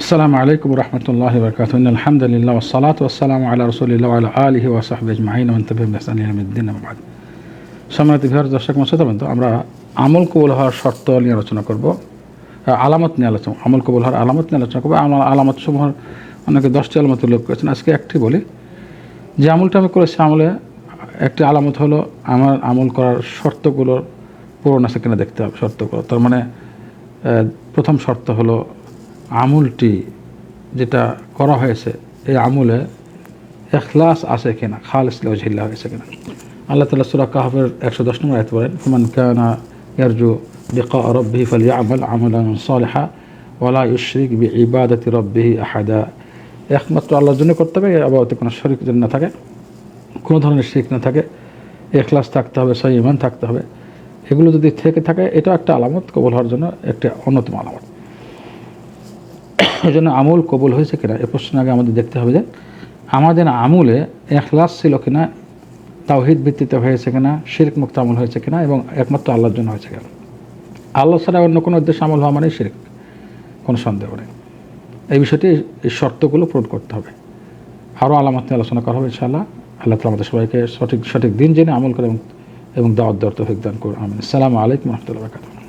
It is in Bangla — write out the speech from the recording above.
আসসালামু আলাইকুম রহমতুল্লাহ বরকাত আলহামদুলিল্লাহ ওসালাত ওসালাম আল্লাহ রসুলিল্লাহ আল্লাহ আলহি ওসাহব আজমাইন তবিমদ্দিন আহমদ সম্মানিত বিহার দর্শক মশাদ আমরা আমল কবুল হওয়ার শর্ত নিয়ে আলোচনা করব আলামত নিয়ে আলোচনা, আমল কবুল হওয়ার আলামত নিয়ে আলোচনা করব। আমার আলামত সমূহ অনেকে দশটি আলামত উল্লেখ করেছেন, আজকে একটি বলি। যে আমলটা আমি করেছি আমলে, একটি আলামত হলো আমার আমল করার শর্তগুলোর পূরণ আছে কিনা দেখতে হবে, শর্তগুলো। তার মানে প্রথম শর্ত হলো আমলটি যেটা করা হয়েছে, এই আমলে এখলাস আছে কিনা, খালিস লজিল্লা হয়েছে কিনা। আল্লাহ তালা সুরা কাহাবের একশো দশ নম্বর আয়তে বলেন হুমান কানা ইয়ারজু লিকা রব্বিহি ফালিয়ামাল আমলান সালিহা ওয়ালা ইউশরিক বি ইবাদাতি রব্বিহি আহাদা। একমাত্র আল্লাহর জন্য করতে হবে আবাদতে কোনো শরিক যেন না থাকে, কোনো ধরনের শিখ না থাকে। এখলাস থাকতে হবে, সহি ইমান থাকতে হবে। এগুলো যদি থেকে থাকে, এটাও একটা আলামত কবল হওয়ার জন্য একটা অন্যতম আলামত। এই জন্য আমল কবুল হয়েছে কিনা এ প্রশ্ন আগে আমাদের দেখতে হবে যে আমাদের আমলে এখলাস ছিল কিনা, তাওহিদ ভিত্তিতে হয়েছে কিনা, শিরক মুক্ত আমল হয়েছে কিনা এবং একমাত্র আল্লাহর জন্য হয়েছে কিনা। আল্লাহ ছাড়া অন্য কোনো উদ্দেশ্যে আমল হওয়া মানে শিরক, কোনো সন্দেহ নেই। এই বিষয়টি এই শর্তগুলো পূরণ করতে হবে। আরও আলামত নিয়ে আলোচনা করা হবে ইনশাআল্লাহ। আল্লাহ তালা আমাদের সবাইকে সঠিক সঠিক দিন জেনে আমল করে এবং দাওয়াত দেওয়ার তৌফিক দান করুন, আমিন। আসসালামু আলাইকুম রহমতুল্লাহ